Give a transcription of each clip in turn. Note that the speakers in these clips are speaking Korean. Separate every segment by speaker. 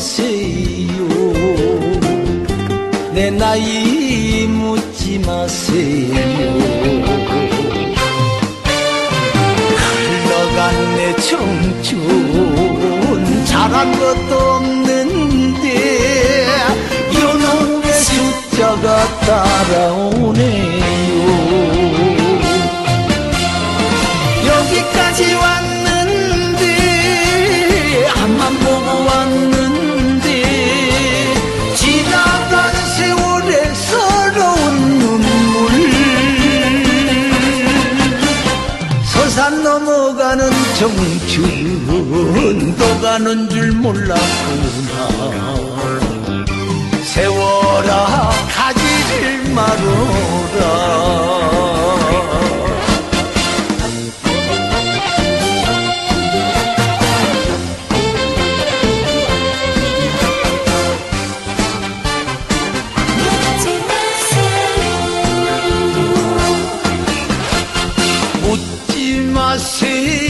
Speaker 1: 마세요. 내 나이 묻지 마세요. 흘러간 내 청춘 잘한 것도 없는데 연옥의 숫자가 따라오네. 또 가는 줄 몰랐구나. 세월아 가지를 말어라. 묻지 마세요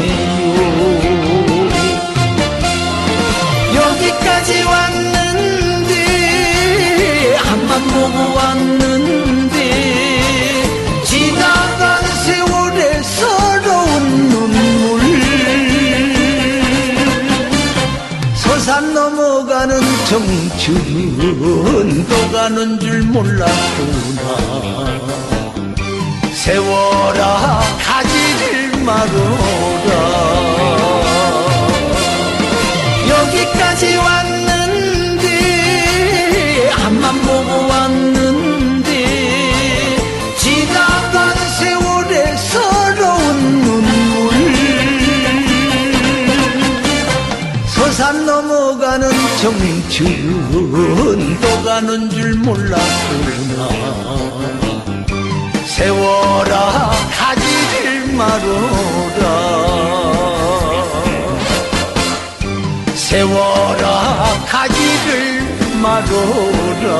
Speaker 1: 넘어가는 청춘 또 가는 줄 몰랐구나. 세월아 가지를 말어 청춘 또 가는 줄 몰랐구나. 세월아 가지를 말어라. 세월아 가지를 말어라